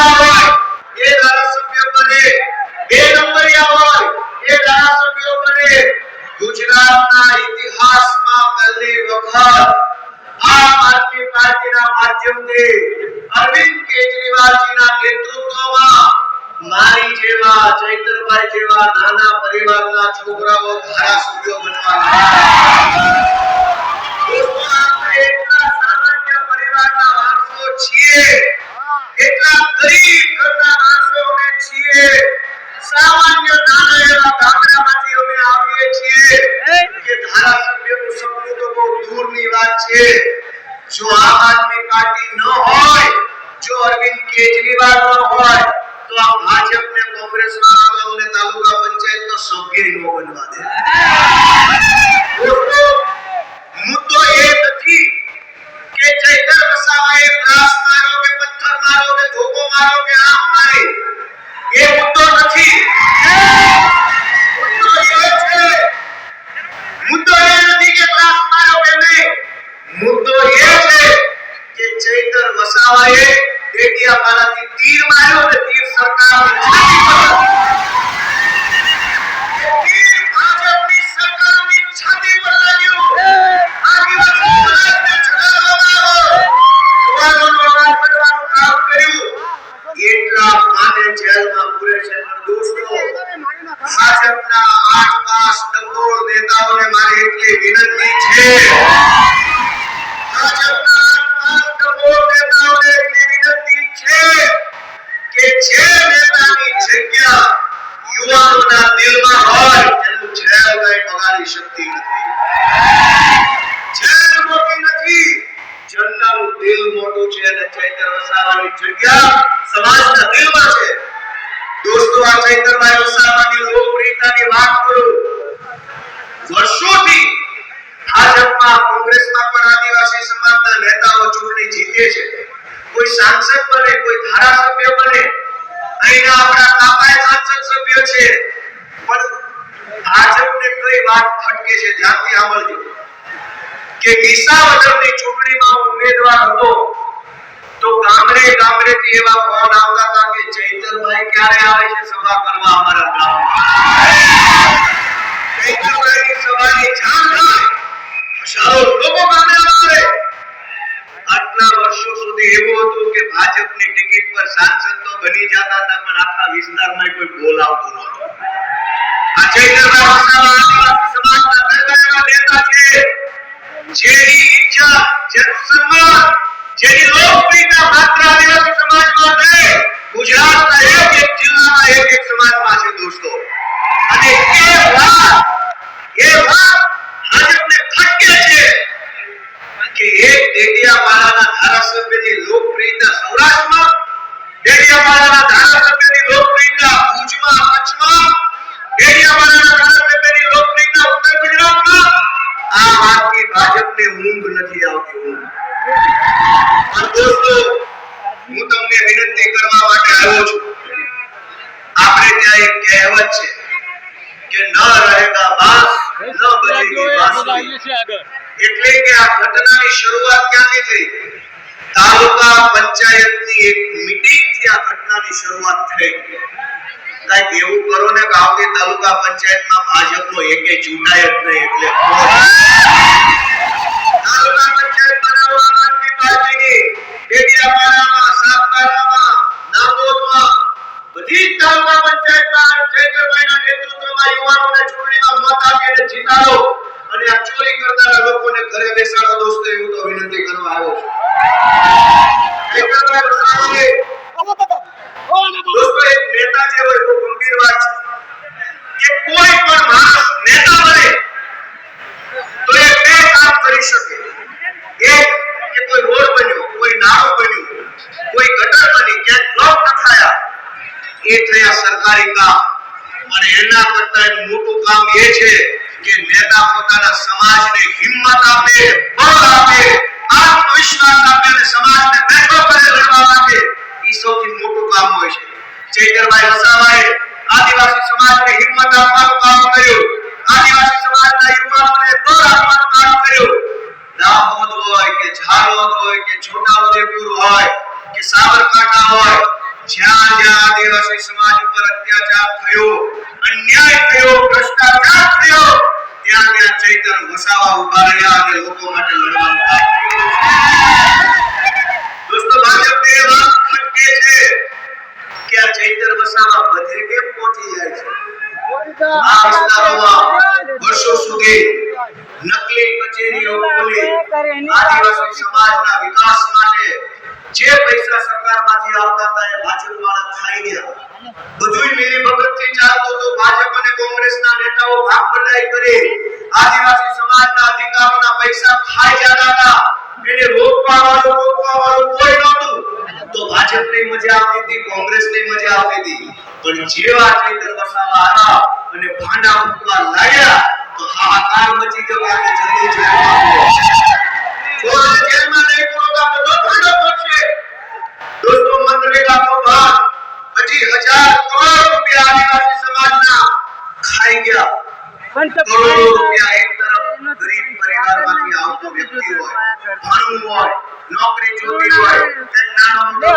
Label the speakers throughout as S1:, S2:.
S1: రావాలి ఏ ધારાસભ્યપદે બે નંબર આવવાય એ ધારાસભ્યપદે ગુજરાતના ઇતિહાસમાં પહેલી વખત આમ આદમી પાર્ટીના માધ્યમથી અરવિંદ કેજરીવાલજીના નેતૃત્વમાં મારી જેવા ચૈતરભાઈ જેવા નાના પરિવારના છોકરાઓ ધારાસભ્યો બનવા લાગ્યા આપણે એટલા સામાન્ય પરિવારના માણસો છીએ ભાજપને કોંગ્રેસના અમને તાલુકા પંચાયતનો સભ્ય ન બનવા દે. ખેતરમાં આપણા કાપાય સભ્ય છે. પણ ભાજપને કઈ વાત ખટકે છે, ધ્યાનથી સાંભળજો. કે વિસાવદરની ચૂંટણીમાં ઉમેદવાર હતો તો ગામડે ગામડેથી એવા ફોન આવતા હતા કે ચૈતરભાઈ ક્યારે આવે છે સભા કરવા અમારા ગામમાં? ચૈતરભાઈની સભાની જાણ થાય, હજારો લોકો ગામે આવે. આટલા વર્ષો સુધી એવું હતું કે ભાજપની ટિકિટ પર સાંસદ તો બની જતા હતા, પણ આખા વિસ્તારમાં કોઈ બોલ આવતો નહોતો આ ચૈતરભાઈ સમાજના નેતા છે. જેની ઈચ્છા જનસન્માન જેની લોકપ્રિયતા માત્ર આદિવાસી સમાજમાં નહીં, ગુજરાતના એક એક જિલ્લાના એક એક સમાજમાં છે દોસ્તો. અને એ વાત એ વાત ભાજપને ખટકે છે. કે એક ડેડિયાપાડાના ધારાસભ્યની લોકપ્રિયતા સૌરાષ્ટ્રમાં, ડેડિયાપાડાના ધારાસભ્યની લોકપ્રિયતા ભુજમાં, કચ્છમાં, ડેડિયાપાડા આવ્યો છું આપણે ત્યાં એક કહેવત છે કે ન રહેગા બાસ ન બજેગી બાંસુરી એટલે કે આ ઘટનાની શરૂઆત ક્યાંથી થઈ? તાલુકા પંચાયતની એક મીટિંગથી આ ઘટનાની શરૂઆત થઈ. કંઈક એવું કરો ને કે આવતી તાલુકા પંચાયતમાં ભાજપનો એકે ચૂંટાય જ નહીં એટલે તાલુકા પંચાયત જે હોય બહુ ગંભીર વાત છે કે કોઈ પણ માણસ નેતા બને, તો એ બે કામ કરી શકે. એક, કે કોઈ રોડ બન્યો, કોઈ નાળું બન્યું, કોઈ ગટર બની, ક્યાંક બ્લોક નખાયા એ થયા સરકારી કામ. અને એના કરતા મોટું કામ એ છે કે નેતા પોતાના સમાજને હિંમત આપે, બળ આપે, આત્મવિશ્વાસ આપે અને સમાજને બેઠો કરે લડવા માટે. એ સૌથી મોટું કામ હોય છે. ચૈતરભાઈ વસાવાએ આદિવાસી સમાજને હિંમત આપવાનું કામ કર્યું. આદિવાસી સમાજના યુવાનોને બળ આપવાનું કામ કર્યું. દાહોદ હોય કે ઝાલોદ હોય કે છોટાઉદેપુર હોય કે સાબરકાંઠા હોય, જ્યાં જ્યાં આદિવાસી સમાજ ઉપર અત્યાચાર થયો, અન્યાય થયો, ભ્રષ્ટાચાર થયો, ત્યાં ત્યાં ચૈતર વસાવા ઊભા રહ્યા અને લોકો માટે ખોલી આદિવાસી સમાજના વિકાસ માટે જે પૈસા સરકારમાંથી આવતા હતા એ ભાજપ વાળા ખાઈ ગયા. બધુંય મિલી ભગતથી ચાલતું હતું. ભાજપ અને કોંગ્રેસના નેતાઓ ભાગ બટાઈ કરી. આદિવાસી સમાજના અધિકારોના પૈસા ખાઈ જતા હતા. એને રોકવા વાળો રોકવા વાળો કોઈ નહોતું. તો ભાજપની મજા આવતી હતી કોંગ્રેસ ને મજા આવતી હતી. પણ જેવા ચૈતર વસાવા આવ્યા અને ભાંડા મૂકવા લાગ્યા તો હાહાકાર મચી ગયો આને જલ્દી જેલમાં જો જેલમાં આદિવાસી સમાજના ખાઈ ગયા કરોડો નોકરી જોતી હોય નાનો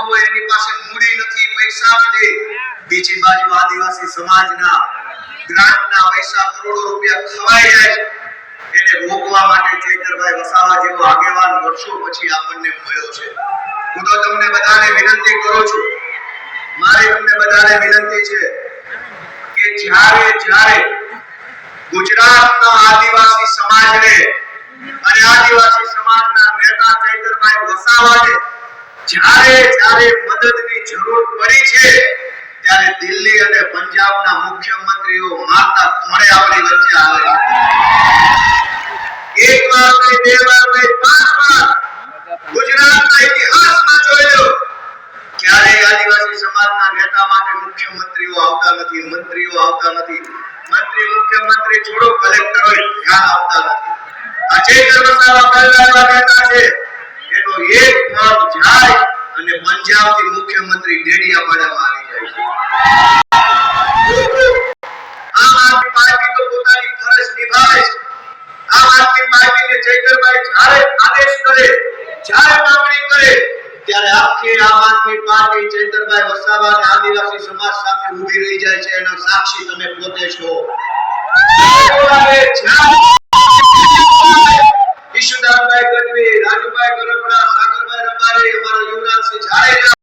S1: હોય એની પાસે મૂડી નથી પૈસા બીજી બાજુ આદિવાસી સમાજના ગ્રાન્ટના પૈસા કરોડો રૂપિયા ખવાઈ જાય. એને રોકવા માટે ચૈતરભાઈ વસાવા જેવો આગેવાન વર્ષો પછી આપણને મળ્યો છે. હું તો તમને બધાને વિનંતી કરું છું. મારી તમને બધાને વિનંતી છે કે જ્યારે જ્યારે ગુજરાતના આદિવાસી સમાજને અને આદિવાસી સમાજના નેતા ચૈતરભાઈ વસાવાને જ્યારે જ્યારે મદદની જરૂર પડી છે ત્યારે દિલ્હી અને પંજાબના મુખ્યમંત્રીઓ માતા ખોળે આપણી વચ્ચે આવે એક વાર નહીં, બે વાર નહીં, પાંચ વાર ગુજરાતના ઇતિહાસમાં જોયો ક્યારેય આદિવાસી સમાજના નેતા માટે મુખ્યમંત્રીઓ આવતા નથી, મંત્રીઓ આવતા નથી. મંત્રી, મુખ્યમંત્રી છોડો કલેક્ટર હોય ધ્યાન આવતા નથી. આ ચૈતર પહેલા નેતા છે. એનો એક ફોર્મ જાય અને પંજાબથી મુખ્યમંત્રી ડેડિયાપાડામાં આવી જાય છે. આમ આદમી પાર્ટી તો પોતાની ફરજ નિભાવે છે. આમ આદમી પાર્ટીને જયકરભાઈ જ્યારે આદેશ કરે જ્યારે માંગણી કરે, ત્યારે આખી આમ આદમી પાર્ટી ચૈતરભાઈ વસાવા અને આદિવાસી સમાજ સામે ઊભી રહી જાય છે. એનો સાક્ષી તમે પોતે છો. ઈશુદાનભાઈ ગઢવી રાજુભાઈ કરમડા સાગરભાઈ રબારી, અમારા યુવરાજસિંહ જાડેજા